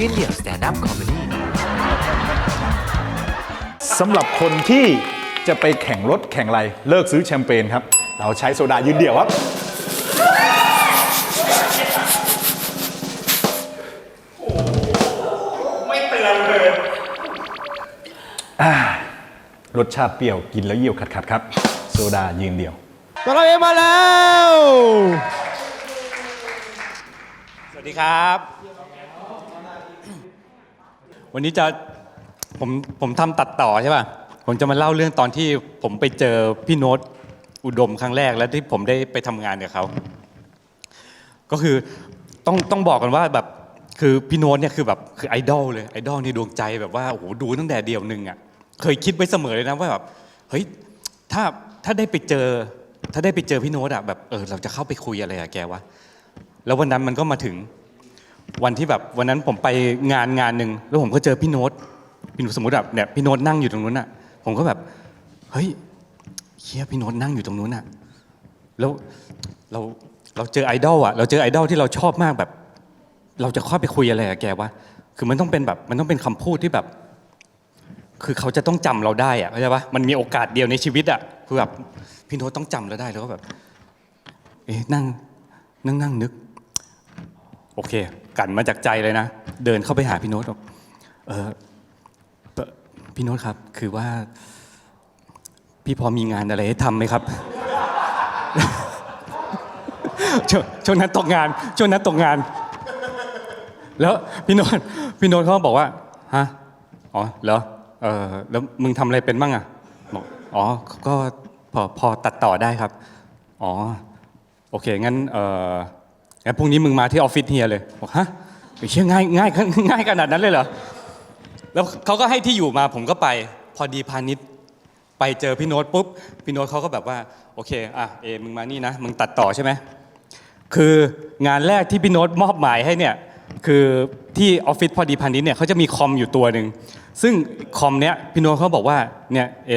ยืนเดี่ยวสแตนด์อัพคอมเมดี้สำหรับคนที่จะไปแข่งรถแข่งอะไรเลิกซื้อแชมเปญครับ เราใช้โซดายืนเดี่ยวครับ ไม่เตือนเลย รสชาติเปรี้ยวกินแล้วเยี่ยวขัดๆครับ โซดายืนเดี่ยวตอนเราเองมาแล้ว สวัสดีครับ วันนี้จะผมผมทำตัดต่อใช่ป่ะ ผมจะมาเล่าเรื่องตอนที่ผมไปเจอพี่โน้ตอุดมครั้งแรกแล้วที่ผมได้ไปทำงานกับเขา ก็คือต้องต้องบอกกันว่าแบบคือพี่โน้ตเนี่ยคือแบบคือไอดอลเลยไอดอลในดวงใจแบบว่าโอ้โหดูตั้งแต่เดียวหนึ่งอะเคยคิดไว้เสมอเลยนะว่าแบบเฮ้ยถ้าถ้าได้ไปเจอ ถ้าได้ไปเจอพี่โน้ตอะแบบเออเราจะเข้าไปคุยอะไรกับแกวะแล้ววันนั้นมันก็มาถึง วันที่แบบวันนั้นผมไปงานงานหนึ่งแล้วผมก็เจอพี่โน้ตพี่โน้ตสมมติแบบเนี่ยพี่โน้ตนั่งอยู่ตรงนู้นอะ ผมก็แบบเฮ้ยเฮียพี่โน้ตนั่งอยู่ตรงนู้นอะแล้วเราเราเจอไอดอลอะเราเจอไอดอลที่เราชอบมากแบบ เราจะเข้าไปคุยอะไรกับแกวะคือมันต้องเป็นแบบมันต้องเป็นคำพูดที่แบบ คือเขาจะต้องจำเราได้อะเข้าใจปะมันมีโอกาสเดียวในชีวิตอะคือแบบพี่โน้ตต้องจำเราได้แล้วก็แบบ เอ๊ะนั่งนั่งนั่งนึก โอเค กันมาจากใจเลยนะ เดินเข้าไปหาพี่โน้ตบอกเออพี่โน้ตครับ คือว่า พี่พอมีงานอะไรให้ทำไหมครับช่วงช่วงนั้นตกงานช่วงนั้นตกงาน แล้วพี่โน้ตพี่โน้ตเขาบอกว่าฮะอ๋อเหรอเออแล้วมึงทำอะไรเป็นบ้างอะบอกอ๋อก็พอพอตัดต่อได้ครับ อ๋อ โอเค งั้นเออ งั้นพรุ่งนี้มึงมาที่ออฟฟิศเฮียเลยบอกฮะไอ้เชื่อง่ายง่ายง่ายขนาดนั้นเลยเหรอ แล้วเขาก็ให้ที่อยู่มาผมก็ไป พอดีพาณิชย์ไปเจอพี่โน้ตปุ๊บ พี่โน้ตเขาก็แบบว่า โอเค อะ เอ มึงมานี่นะ มึงตัดต่อใช่ไหม คืองานแรกที่พี่โน้ตมอบหมายให้เนี่ย คือที่ออฟฟิศพอดีพาณิชย์เนี่ยเขาจะมีคอมอยู่ตัวหนึ่ง ซึ่งคอมเนี้ยพี่โน้ตเขาบอกว่า เนี่ย เอ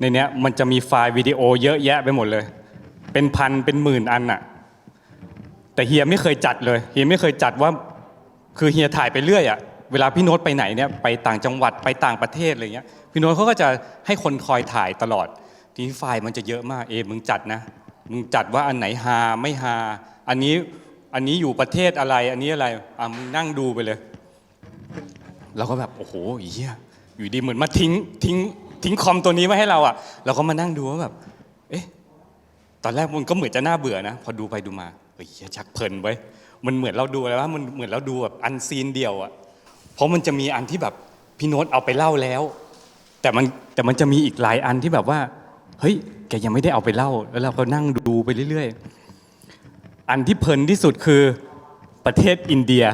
ในเนี้ยมันจะมีไฟล์วิดีโอเยอะแยะไปหมดเลย เป็นพัน เป็นหมื่นอันน่ะ แต่เฮียไม่เคยจัดเลยเฮียไม่เคยจัดว่า คือเฮียถ่ายไปเรื่อยอะเวลาพี่โน้ตไปไหนเนี่ยไปต่างจังหวัดไปต่างประเทศอะไรเงี้ยพี่โน้ตเขาก็จะให้คนคอยถ่ายตลอด ทีนี้ไฟล์มันจะเยอะมากเอมึงจัดนะมึงจัดว่าอันไหนฮาไม่ฮาอันนี้อันนี้อยู่ประเทศอะไร อันนี้อะไรอะมึงนั่งดูไปเลยเราก็แบบโอ้โหเฮียอยู่ดีเหมือนมาทิ้งทิ้งทิ้งคอมตัวนี้ไว้ให้เราอะเราก็มานั่งดูว่าแบบ เอ๊ะตอนแรกมันก็เหมือนจะน่าเบื่อนะ พอดูไปดูมา เฮ้ยชักเพลินไว้ มันเหมือนเราดูอะไรว่ามันเหมือนเราดูแบบอันซีนเดียวอะเพราะมันจะมีอันที่แบบพี่โน้ตเอาไปเล่าแล้ว แต่มันแต่มันจะมีอีกหลายอันที่แบบว่า เฮ้ยแกยังไม่ได้เอาไปเล่า แล้วเราก็นั่งดูไปเรื่อยๆ อันที่เพลินที่สุดคือประเทศอินเดีย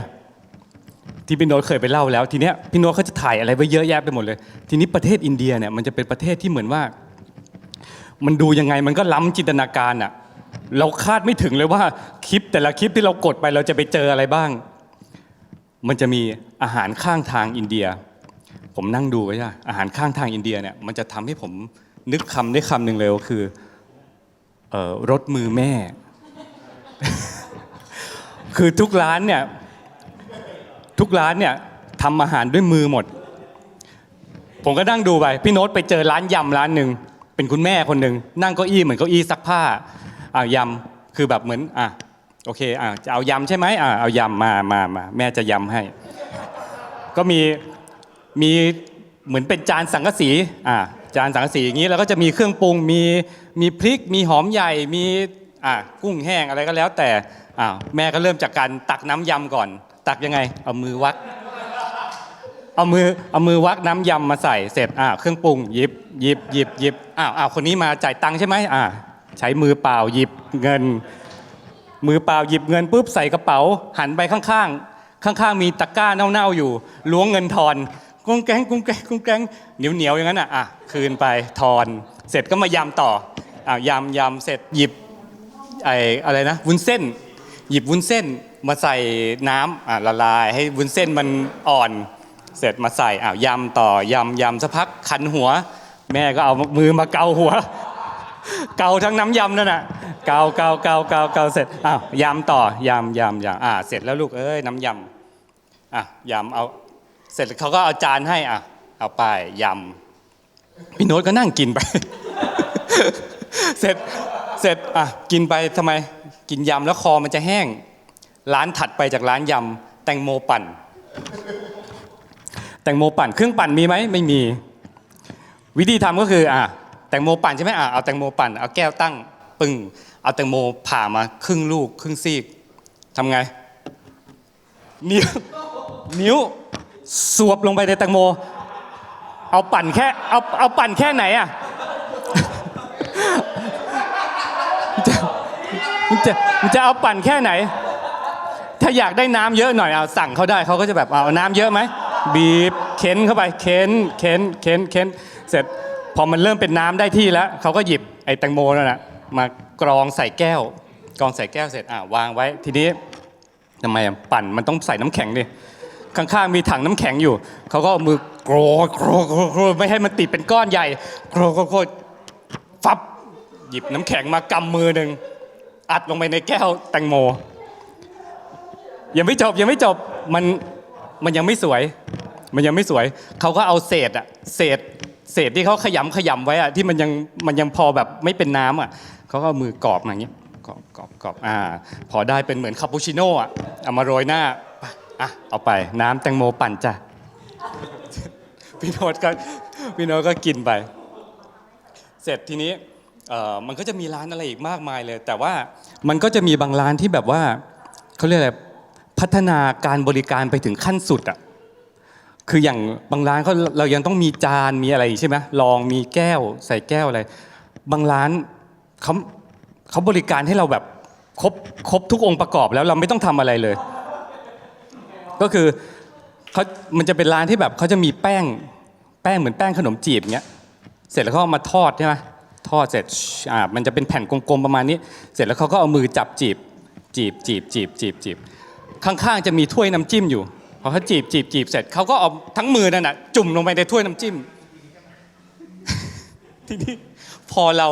ที่พี่โน้ตเคยไปเล่าแล้ว ทีเนี้ยพี่โน้ตเขาจะถ่ายอะไรไว้เยอะแยะไปหมดเลย ทีนี้ประเทศอินเดียเนี่ยมันจะเป็นประเทศที่เหมือนว่า มันดูยังไงมันก็ล้ำจินตนาการอะ เราคาดไม่ถึงเลยว่าคลิปแต่ละคลิปที่เรากดไปเราจะไปเจออะไรบ้าง มันจะมีอาหารข้างทางอินเดีย ผมนั่งดูไว้อะอาหารข้างทางอินเดียเนี่ยมันจะทำให้ผมนึกคำได้คำหนึ่งเลยก็คือรถมือแม่ คือทุกร้านเนี่ยทุกร้านเนี่ยทำอาหารด้วยมือหมด ผมก็นั่งดูไป พี่โน้ตไปเจอร้านยำร้านหนึ่งเป็นคุณแม่คนหนึ่งนั่งเก้าอี้เหมือนเก้าอี้ซักผ้า อายำคือแบบเหมือนอะโอเคอะจะเอายำใช่ไหมอะเอายำมามามาแม่จะยำให้ ก็มีมีเหมือนเป็นจานสังกะสีอะจานสังกะสีอย่างนี้แล้วก็จะมีเครื่องปรุงมีมีพริก มีหอมใหญ่มีอะกุ้งแห้งอะไรก็แล้วแต่อะแม่ก็เริ่มจากการตักน้ำยำก่อน ตักยังไง เอามือวัก เอามือเอามือวักน้ำยำมาใส่เสร็จอ่าเครื่องปรุงหยิบหยิบหยิบหยิบอ้าวอ้าวคนนี้มาจ่ายตังค์ใช่ไหมอ่า ใช้มือเปล่าหยิบเงิน มือเปล่าหยิบเงินปุ๊บใส่กระเป๋า หันไปข้างๆ ข้างๆ มีตะกร้าเน่าๆอยู่ล้วงเงินทอนกุ้งแกงกุ้งแกงกุ้งแกงเหนียวๆอย่างนั้นอะอะคืนไปทอน เสร็จก็มายำต่ออ่ายำยำเสร็จหยิบไอ้อะไรนะวุ้นเส้น หยิบวุ้นเส้นมาใส่น้ำอะละลาย ให้วุ้นเส้นมันอ่อน เสร็จมาใส่อ้าวยำต่อยำยำสักพักคันหัว แม่ก็เอามือมาเกาหัว เกาทั้งน้ำยำนั่นน่ะเกาเกาเกาเกาเกาเสร็จอ้าวยำต่อยำยำยำอ่าเสร็จแล้วลูกเอ้ยน้ำยำอะยำเอาเสร็จเขาก็เอาจานให้อะเอาไปยำพี่โน้ตก็นั่งกินไป เสร็จเสร็จอะกินไปทำไมกินยำแล้วคอมันจะแห้ง ร้านถัดไปจากร้านยำแตงโมปั่น แตงโมปั่นเครื่องปั่นมีไหมไม่มี วิธีทำก็คืออะ แตงโมปั่นใช่ไหมอะเอาแตงโมปั่นเอาแก้วตั้งปึ้งเอาแตงโมผ่ามาครึ่งลูกครึ่งซีกทำไง นิ้วนิ้วสวบลงไปในแตงโม เอาปั่นแค่เอาเอาปั่นแค่ไหนอะมึงจะมึงจะเอาปั่นแค่ไหน ถ้าอยากได้น้ำเยอะหน่อยเอาสั่งเขาได้เขาก็จะแบบเอาน้ำเยอะไหมบีบเค้นเข้าไปเค้นเค้นเค้นเค้นเสร็จ พอมันเริ่มเป็นน้ำได้ที่แล้วเขาก็หยิบไอ้แตงโมนั่นแหะมากรองใส่แก้ว กรองใส่แก้วเสร็จอะวางไว้ทีนี้ทำไมปั่นมันต้องใส่น้ำแข็งดิข้างๆมีถังน้ำแข็งอยู่ เขาก็เอามือกรอกรอกรอกรไม่ให้มันติดเป็นก้อนใหญ่กรอกรอกรอฟับหยิบน้ำแข็งมากำมือหนึ่งอัดลงไปในแก้วแตงโม ยังไม่จบยังไม่จบมันมันยังไม่สวย มันยังไม่สวย เขาก็เอาเศษอะเศษ เศษที่เขาขยำขยำไว้อะที่มันยังมันยังพอแบบไม่เป็นน้ำอะเขาก็เอามือกรอบมาอย่างเงี้ยกรอบกรอบกรอบอ่า พอได้เป็นเหมือนคาปูชิโน่อะเอามาโรยหน้าไปอะเอาไปน้ำแตงโมปั่นจ้ะพี่โนตก็พี่โนตก็กินไป เสร็จทีนี้เอ่อมันก็จะมีร้านอะไรอีกมากมายเลย แต่ว่ามันก็จะมีบางร้านที่แบบว่าเขาเรียกอะไรพัฒนาการบริการไปถึงขั้นสุดอะ คืออย่างบางร้านเขาเรายังต้องมีจานมีอะไรใช่ไหมลองมีแก้วใส่แก้วอะไร บางร้านเขาเขาบริการให้เราแบบครบครบทุกองค์ประกอบแล้วเราไม่ต้องทำอะไรเลย ก็คือเขามันจะเป็นร้านที่แบบเขาจะมีแป้งแป้งเหมือนแป้งขนมจีบเงี้ยเสร็จแล้วเขาเอามาทอดใช่ไหมทอดเสร็จอ่ามันจะเป็นแผ่นกลมๆประมาณนี้ เสร็จแล้วเขาก็เอามือจับจีบจีบจีบจีบจีบจีบข้างๆจะมีถ้วยน้ำจิ้มอยู่ พอเขาจีบจีบจีบเสร็จเขาก็เอาทั้งมือนั่นน่ะจุ่มลงไปในถ้วยน้ำจิ้ม ทีนี้พอเรา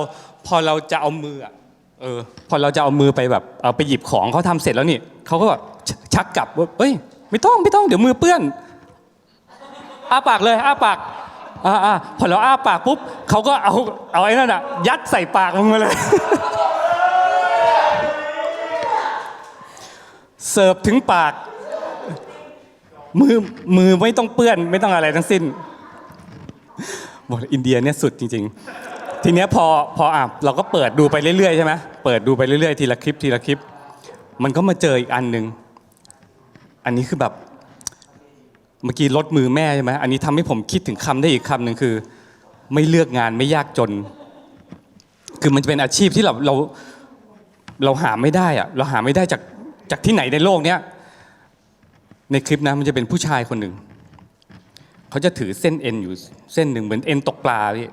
พอเราจะเอามืออะเออพอเราจะเอามือไปแบบเอาไปหยิบของเขาทำเสร็จแล้วนี่เขาก็แบบชชักกลับว่าเอ้ย ไม่ต้องไม่ต้องเดี๋ยวมือเปื้อนอ้าปากเลยอ้าปากอ่าอ่าพอเราอ้าปากปุ๊บเขาก็เอาเอาไอ้นั่นอะยัดใส่ปากลงมาเลยเสิร์ฟถึงปาก มือมือไม่ต้องเปื้อนไม่ต้องอะไรทั้งสิ้นบอกเลยอินเดียเนี่ยสุดจริง ๆ ทีเนี้ยพอพออะเราก็เปิดดูไปเรื่อยๆใช่ไหมเปิดดูไปเรื่อยๆทีละคลิปทีละคลิป มันก็มาเจออีกอันหนึ่งอันนี้คือแบบเมื่อกี้ลดมือแม่ใช่ไหมอันนี้ทำให้ผมคิดถึงคำได้อีกคำหนึ่งคือ ไม่เลือกงานไม่ยากจน คือมันจะเป็นอาชีพที่เราเราเราหาไม่ได้อะเราหาไม่ได้จากจากที่ไหนในโลกเนี้ย ในคลิปนะมันจะเป็นผู้ชายคนหนึ่งเขาจะถือเส้นเอ็นอยู่เส้นหนึ่งเหมือนเอ็นตกปลาพี่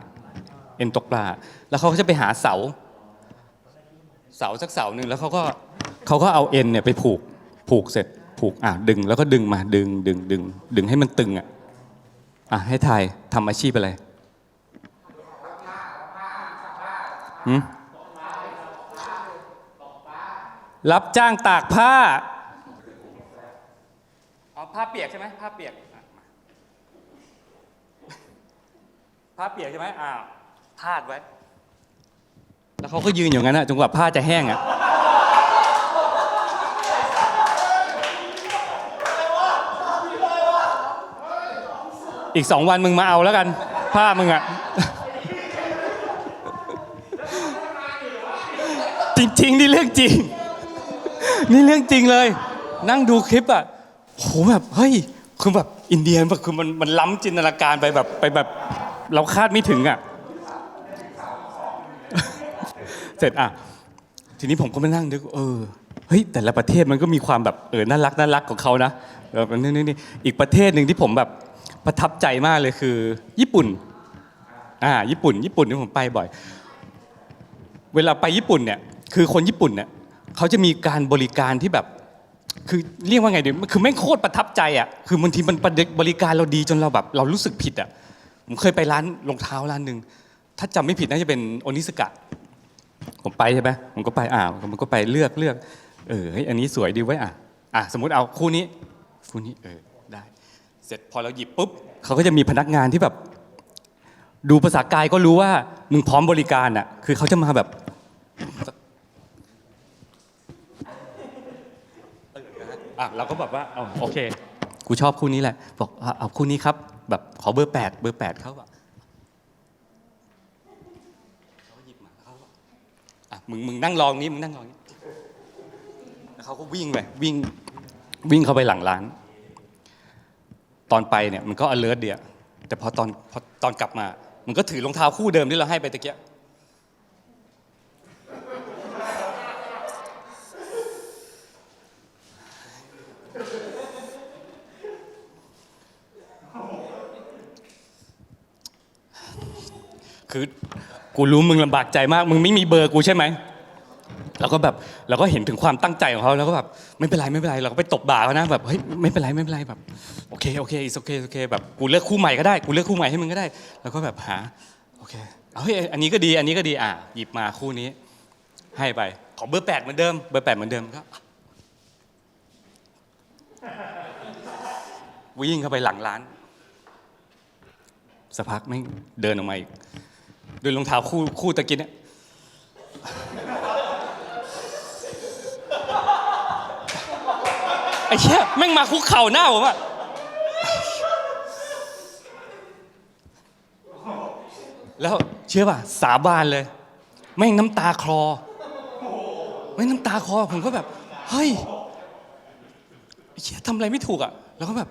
เอ็นตกปลา แล้วเขาก็จะไปหาเสา เสาสักเสาหนึ่งแล้วเขาก็เขาก็เอาเอ็นเนี่ยไปผูกผูกเสร็จผูกอะดึงแล้วก็ดึงมาดึงดึงดึงดึงให้มันตึงอะอะให้ทายทำอาชีพอะไรรับจ้างตากผ้า ผ้าเปียกใช่ไหมผ้าเปียกอะมาผ้าเปียกใช่ไหมอ้าวพาดไว้ แล้วเขาก็ยืนอยู่งั้นอะจนกว่าผ้าจะแห้งอะอีกสองวันมึงมาเอาแล้วกัน ผ้ามึงอะจริงๆ นี่เรื่องจริง นี่เรื่องจริงเลย นั่งดูคลิปอะ โหแบบเฮ้ยคือแบบอินเดียแบบคือมันมันล้ำจินตนาการไปแบบไปแบบเราคาดไม่ถึงอะเสร็จอะทีนี้ผมก็มานั่งนึกเออเฮ้ยแต่ละประเทศมันก็มีความแบบเออน่ารักน่ารักของเขานะเออนี่นี่นี่อีกประเทศหนึ่งที่ผมแบบประทับใจมากเลยคือ ญี่ปุ่นอ่าญี่ปุ่น ญี่ปุ่นที่ผมไปบ่อย เวลาไปญี่ปุ่นเนี่ยคือคนญี่ปุ่นเนี่ยเขาจะมีการบริการที่แบบ คือเรียกว่าไงเดี๋ยวคือแม่งโคตรประทับใจอะคือบางทีมันบริการเราดีจนเราแบบ เรารู้สึกผิดอะผมเคยไปร้านรองเท้าร้านหนึ่งถ้าจำไม่ผิดน่าจะเป็นโอนิสกะ ผมไปใช่ไหมผมก็ไปอ่าผมก็ไปเลือกเลือก เออเฮ้ยอันนี้สวยดีไว้อะอะสมมติเอาคู่นี้ คู่นี้เออได้ เสร็จพอเราหยิบปุ๊บเขาก็จะมีพนักงานที่แบบ ดูภาษากายก็รู้ว่ามึงพร้อมบริการอะ คือเขาจะมาแบบ อะเราก็แบบว่าอ๋อโอเค กูชอบคู่นี้แหละ บอกอะเอาคู่นี้ครับ แบบขอเบอร์แปดเบอร์แปดเขาแบบเขาก็หยิบมาเขาก็อะมึงมึงนั่งรองนี้มึงนั่งรองนี้แล้วเขาก็วิ่งไปวิ่งวิ่งเข้าไปหลังร้าน ตอนไปเนี่ยมันก็ alert เดียแต่พอตอนพอตอนกลับมา มันก็ถือรองเท้าคู่เดิมที่เราให้ไปตะเกีย คือกูรู้มึงลำบากใจมาก มึงไม่มีเบอร์กูใช่ไหมเราก็แบบเราก็เห็นถึงความตั้งใจของเขาแล้วก็แบบไม่เป็นไรไม่เป็นไรเราก็ไปตบบ่าเขานะแบบเฮ้ยไม่เป็นไรไม่เป็นไรแบบโอเคโอเคอีสโอเคโอเคแบบกูเลือกคู่ใหม่ก็ได้กูเลือกคู่ใหม่ให้มึงก็ได้ แล้วก็แบบหาโอเคเฮ้ยอันนี้ก็ดีอันนี้ก็ดีอะหยิบมาคู่นี้ ให้ไป ขอเบอร์แปดเหมือนเดิมเบอร์แปดเหมือนเดิมก็วิ่งเข้าไปหลังร้านสักพักไม่เดินออกมาอีก ด้วยรองเท้าคู่คู่ตะกี้เนี่ยไอ้เชี่ยแม่งมาคุกเข่าหน้าผมอะแล้วเชื่อป่ะสาบานเลย แม่งน้ำตาคลอแม่งน้ำตาคลอผมก็แบบ เฮ้ยไอ้เชี่ยทำอะไรไม่ถูกอะแล้วก็แบบ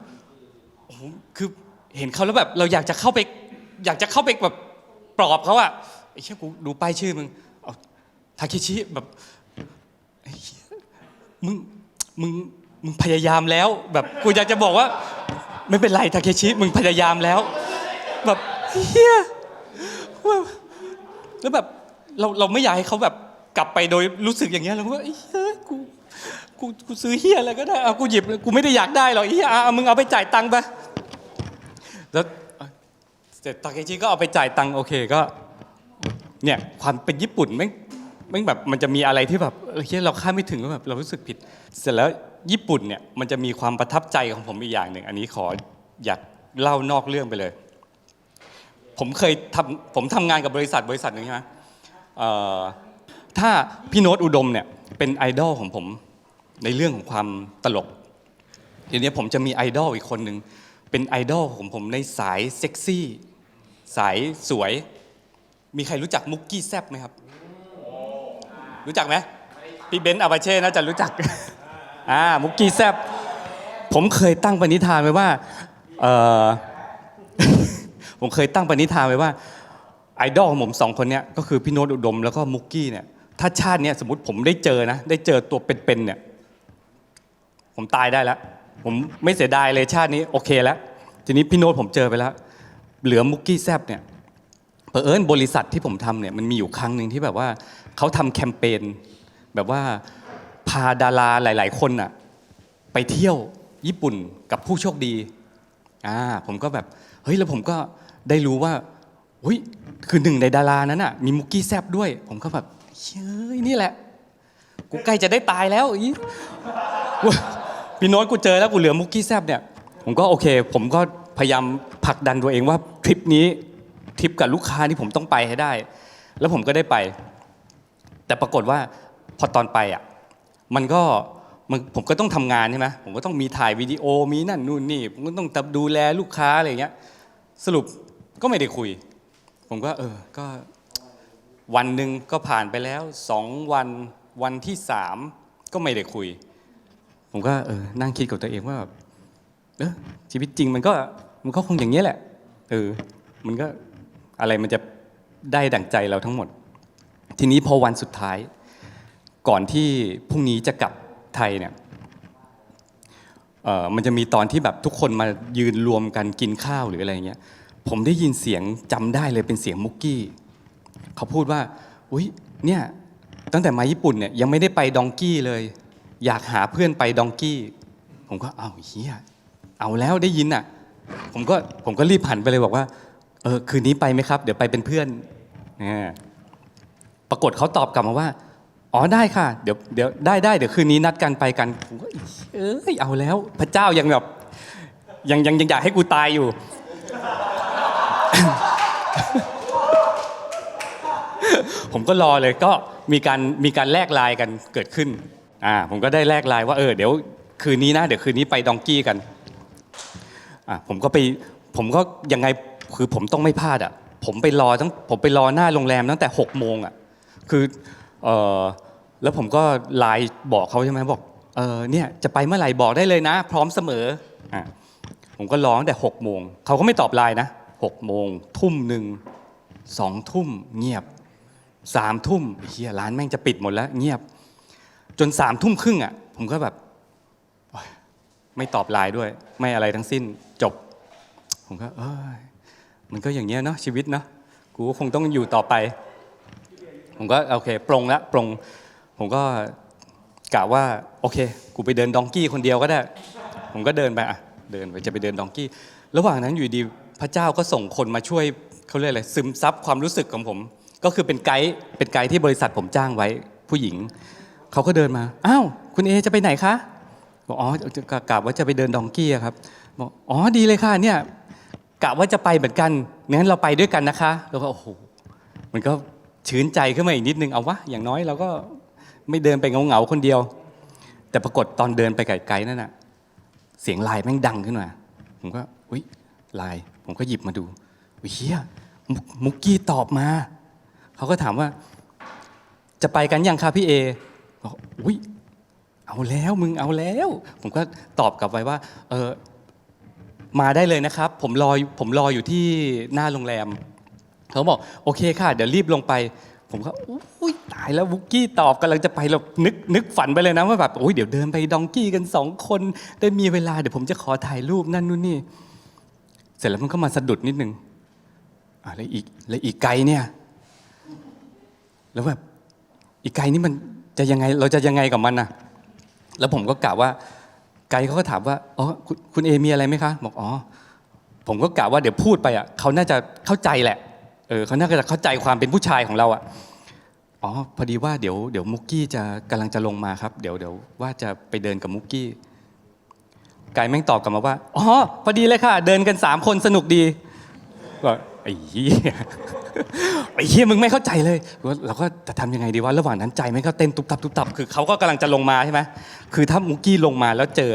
โอ้โหคือเห็นเขาแล้วแบบ เราอยากจะเข้าไป อยากจะเข้าไปแบบ ปลอบเขาอะไอ้เชี่ยกูดูป้ายชื่อมึงเอาทาเคชิแบบไอ้เหี้ยมึงมึงมึงพยายามแล้ว แบบกูอยากจะบอกว่า ไม่เป็นไรทาเคชิมึงพยายามแล้ว แบบเฮียแบบแล้วแบบเราเราไม่อยากให้เขาแบบกลับไปโดยรู้สึกอย่างเงี้ยเราก็ว่าเฮียกูกูกูซื้อเฮียอะไรก็ได้เอากูหยิบกูไม่ได้อยากได้หรอกเฮียอะมึงเอาไปจ่ายตังค์ไปแล้ว เสร็จตาเคชิก็เอาไปจ่ายตังค์โอเคก็เนี่ยความเป็นญี่ปุ่นแม่งแม่งแบบมันจะมีอะไรที่แบบเอเฮ้ยเราคาดไม่ถึงว่าแบบเรารู้สึกผิด เสร็จแล้วญี่ปุ่นเนี่ยมันจะมีความประทับใจของผมอีกอย่างหนึ่งอันนี้ขออยากเล่านอกเรื่องไปเลย ผมเคยทำผมทำงานกับบริษัทบริษัทหนึ่งใช่ไหมถ้าพี่โน้ตอุดมเนี่ยเป็นไอดอลของผมในเรื่องของความตลกทีนี้ผมจะมีไอดอลอีกคนหนึ่งเป็นไอดอลของผมในสายเซ็กซี่ สายสวย มีใครรู้จักมุกกี้แซบไหมครับ รู้จักไหมพี่เบนซ์อาบาเช่น่าจะรู้จักอ่ามุกกี้แซบผมเคยตั้งปณิธานไว้ว่าเออผมเคยตั้งปณิธานไว้ว่า ไอดอลของผมสองคนเนี้ยก็คือพี่โน้ตอุดมแล้วก็มุกกี้เนี่ยถ้าชาติเนี้ยสมมติผมได้เจอนะ ได้เจอตัวเป็นๆเนี่ย ผมตายได้แล้ว ผมไม่เสียดายเลยชาตินี้ โอเคแล้ว ทีนี้พี่โน้ตผมเจอไปแล้ว เหลือมุกกี้แซบเนี่ยเผอิญบริษัทที่ผมทำเนี่ยมันมีอยู่ครั้งหนึ่งที่แบบว่าเขาทำแคมเปญแบบว่าพาดาราหลาย ๆ คนน่ะไปเที่ยวญี่ปุ่นกับผู้โชคดีอ่าผมก็แบบเฮ้ยแล้วผมก็ได้รู้ว่าเฮ้ยคือหนึ่งในดารานั้นน่ะมีมุกกี้แซบด้วย ผมก็แบบเฮ้ยนี่แหละ กูใกล้จะได้ตายแล้วอีพี่โน้ตกูเจอแล้วกูเหลือมุกกี้แซบเนี่ย ผมก็โอเค ผมก็ พยายามผลักดันตัวเองว่าทริปนี้ทริปกับลูกค้าที่ผมต้องไปให้ได้ แล้วผมก็ได้ไป แต่ปรากฏว่าพอตอนไปอะมันก็มันผมก็ต้องทำงานใช่ไหมผมก็ต้องมีถ่ายวิดีโอมีนั่นนู่นนี่ ผมก็ต้องดูแลลูกค้าอะไรอย่างเงี้ยสรุปก็ไม่ได้คุย ผมก็เออก็วันหนึ่งก็ผ่านไปแล้วสองวันวันที่สามก็ไม่ได้คุย ผมก็เออนั่งคิดกับตัวเองว่าแบบเออชีวิตจริงมันก็ มันก็คงอย่างนี้แหละเออมันก็อะไรมันจะได้ดั่งใจเราทั้งหมด ทีนี้พอวันสุดท้าย ก่อนที่พรุ่งนี้จะกลับไทยเนี่ยเออมันจะมีตอนที่แบบทุกคนมายืนรวมกันกินข้าวหรืออะไรเงี้ย ผมได้ยินเสียงจำได้เลยเป็นเสียงมุกกี้ เขาพูดว่า อุ้ยเนี่ยตั้งแต่มาญี่ปุ่นเนี่ยยังไม่ได้ไปดองกี้เลย อยากหาเพื่อนไปดองกี้ ผมก็เอ้าเฮียเอาแล้วได้ยินอะ ผมก็ผมก็รีบหันไปเลยบอกว่าเออคืนนี้ไปไหมครับ เดี๋ยวไปเป็นเพื่อนอ่าปรากฏเขาตอบกลับมาว่า อ๋อได้ค่ะ เดี๋ยวเดี๋ยวได้ได้เดี๋ยวคืนนี้นัดกันไปกันผมก็เอ้ยเอาแล้ว พระเจ้ายังแบบยังยังยังอยากให้กูตายอยู่ ผมก็รอเลยก็มีการมีการแลกไลน์กันเกิดขึ้นอ่าผมก็ได้แลกไลน์ว่าเออเดี๋ยวคืนนี้นะ เดี๋ยวคืนนี้ไปดองกี้กัน อะผมก็ไปผมก็ยังไงคือผมต้องไม่พลาดอะผมไปรอตั้งผมไปรอหน้าโรงแรมตั้งแต่6กโมงอะคือเออแล้วผมก็ไลน์บอกเขาใช่ไหมบอกเออเนี่ยจะไปเมื่อไหร่บอกได้เลยนะ พร้อมเสมออะผมก็รอตั้งแต่6กโมงเขาก็ไม่ตอบไลน์นะหกโมงทุ่มหนึ่งสองทุ่มเงียบสามทุ่มเฮียร้านแม่งจะปิดหมดแล้ว เงียบ จนสามทุ่มครึ่งอะผมก็แบบ ไม่ตอบไลน์ด้วย ไม่อะไรทั้งสิ้นจบ ผมก็เอ้ยมันก็อย่างเงี้ยเนาะชีวิตเนาะกูคงต้องอยู่ต่อไป ผมก็โอเคปรงละปรง ผมก็กะว่าโอเค กูไปเดินดองกี้คนเดียวก็ได้ ผมก็เดินไปอะเดินไปจะไปเดินดองกี้ ระหว่างนั้นอยู่ดีพระเจ้าก็ส่งคนมาช่วยเขาเรียกอะไรซึมซับความรู้สึกของผม ก็คือเป็นไกด์เป็นไกด์ที่บริษัทผมจ้างไว้ผู้หญิงเขาก็เดินมาอ้าวคุณเอจะไปไหนคะ บอกอ๋อกะว่าจะไปเดินดองกี้ครับบอกอ๋อดีเลยค่ะเนี่ยกะว่าจะไปเหมือนกันงั้นเราไปด้วยกันนะคะ แล้วก็โอ้โหมันก็ชื้นใจขึ้นมาอีกนิดนึงเอาวะอย่างน้อยเราก็ไม่เดินไปเงาๆคนเดียว แต่ปรากฏตอนเดินไปไกลๆนั่นน่ะเสียงไลน์แม่งดังขึ้นมา ผมก็อุ้ยไลน์ผมก็หยิบมาดูเฮียมุกมุกกี้ตอบมา เขาก็ถามว่า จะไปกันยังคะพี่เอบอกอุ้ย เอาแล้วมึงเอาแล้ว ผมก็ตอบกลับไปว่า เออมาได้เลยนะครับ ผมรอผมรออยู่ที่หน้าโรงแรมเขาบอกโอเคค่ะ เดี๋ยวรีบลงไป ผมก็อุ้ยตายแล้ววุกกี้ตอบกำลังจะไปเรานึกนึกฝันไปเลยนะว่าแบบโอ้ยเดี๋ยวเดินไปดองกี้กันสองคนได้มีเวลาเดี๋ยวผมจะขอถ่ายรูปนั่นนู่นนี่ เสร็จแล้วมันก็มาสะดุดนิดนึงอะแล้วอีกแล้วอีกไกลเนี่ย แล้วแบบอีกไกลนี่มันจะยังไงเราจะยังไงกับมันน่ะ แล้วผมก็กะว่าไกด์เขาก็ถามว่าอ๋อคุณคุณเอมีอะไรไหมคะบอกอ๋อผมก็กะว่าเดี๋ยวพูดไปอะเขาน่าจะเข้าใจแหละเออเขาน่าจะเข้าใจความเป็นผู้ชายของเราอะอ๋อพอดีว่าเดี๋ยวเดี๋ยวมุกกี้จะกำลังจะลงมาครับ เดี๋ยวเดี๋ยวว่าจะไปเดินกับมุกกี้ไกด์แม่งตอบกลับมาว่าอ๋อพอดีเลยค่ะ เดินกันสามคนสนุกดีก็ ไอ้เหี้ยไอ้เหี้ยมึงไม่เข้าใจเลยเราก็จะทำยังไงดีวะระหว่างนั้นใจม่งก็เต้นตุบตับตุบตับคือเขาก็กำลังจะลงมาใช่ไหมคือถ้ามุกกี้ลงมาแล้วเจอ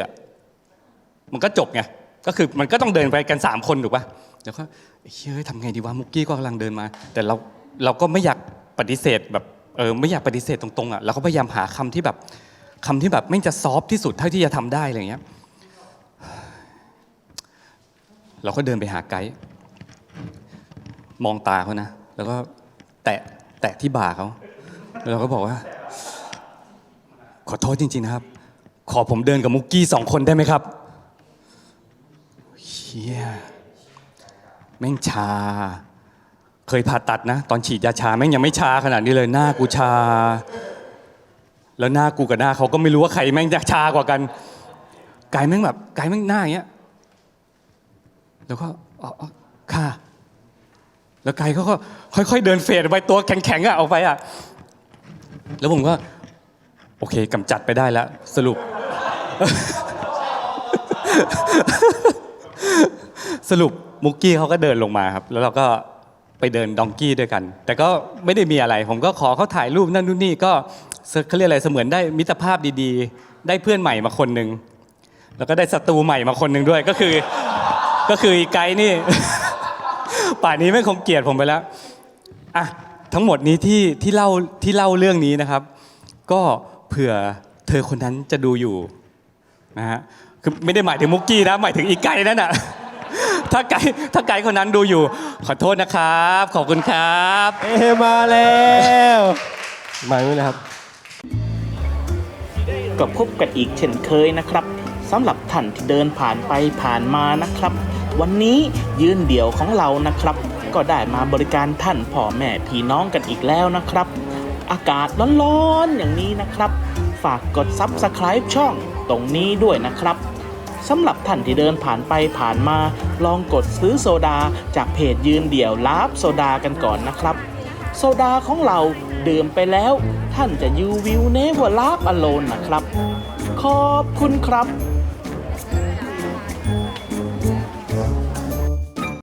มันก็จบไงก็คือมันก็ต้องเดินไปกันสามคนถูกปะแล้วก็ไอ้เฮ้ยทำไงดีวะมุกกี้ก็กำลังเดินมา แต่เราเราก็ไม่อยากปฏิเสธแบบเออไม่อยากปฏิเสธตรงๆอะเราก็พยายามหาคำที่แบบคำที่แบบไม่จะซอฟที่สุดเท่าที่จะทำได้อะไรอย่างเงี้ย เราก็เดินไปหาไกด์ มองตาเขานะ แล้วก็แตะแตะที่บ่าเขาแล้วเราก็บอกว่า ขอโทษจริง ๆ นะครับ ขอผมเดินกับมุกกี้สองคนได้ไหมครับเฮียแม่งชา เคยผ่าตัดนะ ตอนฉีดยาชาแม่งยังไม่ชาขนาดนี้เลยหน้ากูชา แล้วหน้ากูกับหน้าเขาก็ไม่รู้ว่าใครแม่งจะชากว่ากันกายแม่งแบบกายแม่งหน้าอย่างเงี้ยแล้วก็อ๋ออ๋อค่ะ แล้วไกด์เขาก็ค่อย ๆ เดินเฟดไปตัวแข็งๆอะออกไปอะแล้วผมก็ โอเคกำจัดไปได้แล้ว สรุป สรุปมุกกี้เขาก็เดินลงมาครับ แล้วเราก็ไปเดินดองกี้ด้วยกัน แต่ก็ไม่ได้มีอะไร ผมก็ขอเขาถ่ายรูปนั่นนู่นนี่ก็เขาเรียกอะไรเสมือนได้มิตรภาพดีๆ ได้เพื่อนใหม่มาคนหนึ่งแล้วก็ได้ศัตรูใหม่มาคนหนึ่งด้วยก็คือ ก็คือไกด์นี่ ป่านนี้ไม่คงเกลียดผมไปแล้วอะทั้งหมดนี้ที่ที่เล่าที่เล่าเรื่องนี้นะครับ ก็เผื่อเธอคนนั้นจะดูอยู่นะฮะคือไม่ได้หมายถึงมุกกี้นะหมายถึงอีไก่นั่นน่ะถ้าไก่ถ้าไก่คนนั้นดูอยู่ ขอโทษนะครับ ขอบคุณครับเอมาแล้วมาไม่เลยครับ ก็พบกันอีกเช่นเคยนะครับสำหรับท่านที่เดินผ่านไปผ่านมานะครับ วันนี้ยืนเดี่ยวของเรานะครับ ก็ได้มาบริการท่านพ่อแม่พี่น้องกันอีกแล้วนะครับ อากาศร้อนๆอย่างนี้นะครับ ฝากกด Subscribe ช่องตรงนี้ด้วยนะครับสำหรับท่านที่เดินผ่านไปผ่านมา ลองกดซื้อโซดาจากเพจยืนเดี่ยวลาบโซดากันก่อนนะครับ โซดาของเราดื่มไปแล้ว ท่านจะยูวิวเนเวอร์ลาบอโลนนะครับ ขอบคุณครับ